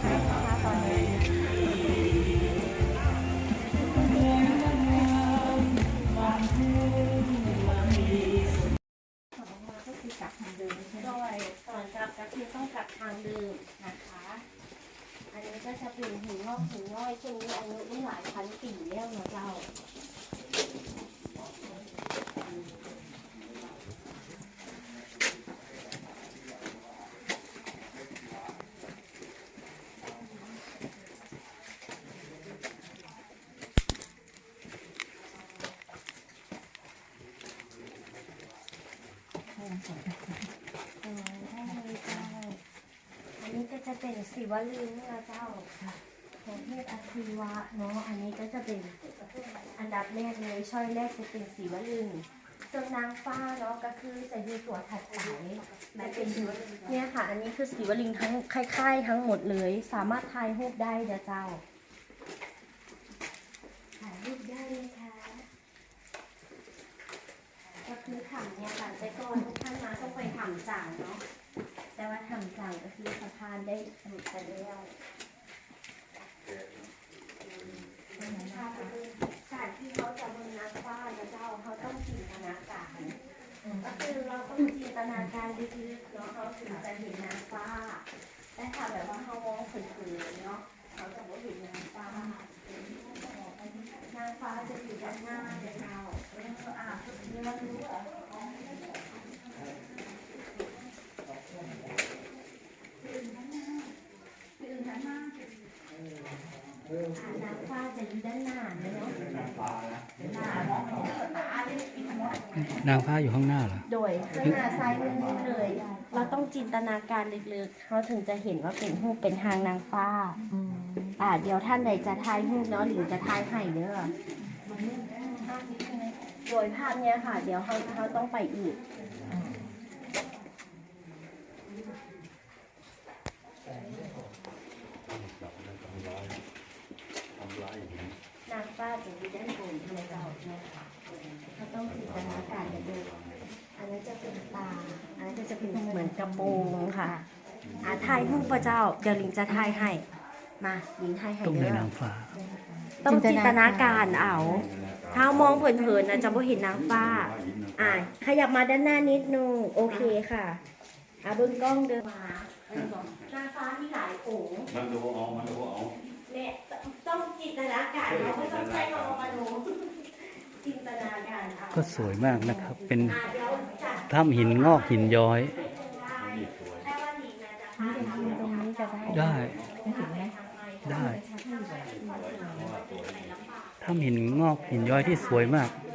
ให้นะคะตอนนี้ด้วยก่อนกลับก็คือต้องกลับทางเดิมนะคะ อันนี้ก็จะเป็นหินงอกหินน้อยซึ่นนี้อายุนี่หลายพันปีแล้วนะจ๊ะ ออได้เลยเจ้าอันนี้ก็จะเป็นศิวลึงนะเจ้าของเทพอาชีวะเนาะ อันนี้ก็จะเป็นอันดับแรกเลยช่อยแรกจะเป็นศิวลึงส่วนนางฟ้าเนาะก็คือจะอยู่ตัวถัดไปแบบเป็นเนี่ยค่ะ อันนี้คือศิวลึงทั้งคล้ายๆทั้งหมดเลย สามารถถ่ายรูปได้เด้อเจ้าถ่ายรูปได้เลยค่ะ ก็คือทำเนี่ยค่ะแต่ก่อนทุกท่านมาต้องไปทำจ่างเนาะแต่ว่าทำจ่างก็คือสะพานได้สรุปไปแล้วถ้าเป็นสถานที่เขาจะบนนักฟ้านะเจ้าเขาต้องจินตนาการก็คือเราต้องจินตนาการลึกๆเนาะเขาถึงจะเห็นนางฟ้าแต่ถ้าแบบว่าเขามองเผินๆเนาะเขาจะไม่เห็นนางฟ้านางฟ้าจะอยู่ด้านหน้าเลยเจ้าเอออะเดี๋ยวเรารู้เหรอ อ่านางฟ้าจะอยู่ด้านหน้าเลยเนาะนางฟ้าอยู่ข้างหน้าเหรอ โดยข้างหน้าซ้ายมือนี่เลย เราต้องจินตนาการลึกๆเขาถึงจะเห็นว่าเป็นรูปเป็นทางนางฟ้าอืมอ่า เดี๋ยวท่านใดจะทายรูปเนาะหรือจะทายให้เด้อโดยภาพเนี้ยค่ะ เดี๋ยวเขาเขาต้องไปอีก นางฟ้าจะอยู่ด้านบนใช่ไหมเจ้าเนี่ยค่ะเขาต้องจินตนาการกันดูอันนี้จะเป็นตา อันนี้จะเป็นเหมือนกระโปรงค่ะอ่าทายรูปพระเจ้า เดี๋ยวลิงจะทายให้ มาลิงทายให้ตรงไหนเด้อนางฟ้า ต้องจินตนาการเอาถ้ามองเผินๆนะจะไม่เห็นนางฟ้า อ่าขยับมาด้านหน้านิดนึงโอเคค่ะอ่าเบิ้งกล้องเดินมา นางฟ้ามีหลายโขงมันดูเอามันดูเอาเนี่ย ต้องจินตนาการเราไม่ต้องใช้คำว่ามโนจินตนาการเอาก็สวยมากนะครับ เป็นอ่าเดี๋ยวจัดถ้ำหินงอกหินย้อยได้แต่ว่าหนีนะจะพานี่ทำเป็นตรงนี้จะได้ได้ไม่ถึงไหมได้ ถ้ำหินงอกหินย้อยที่สวยมากโ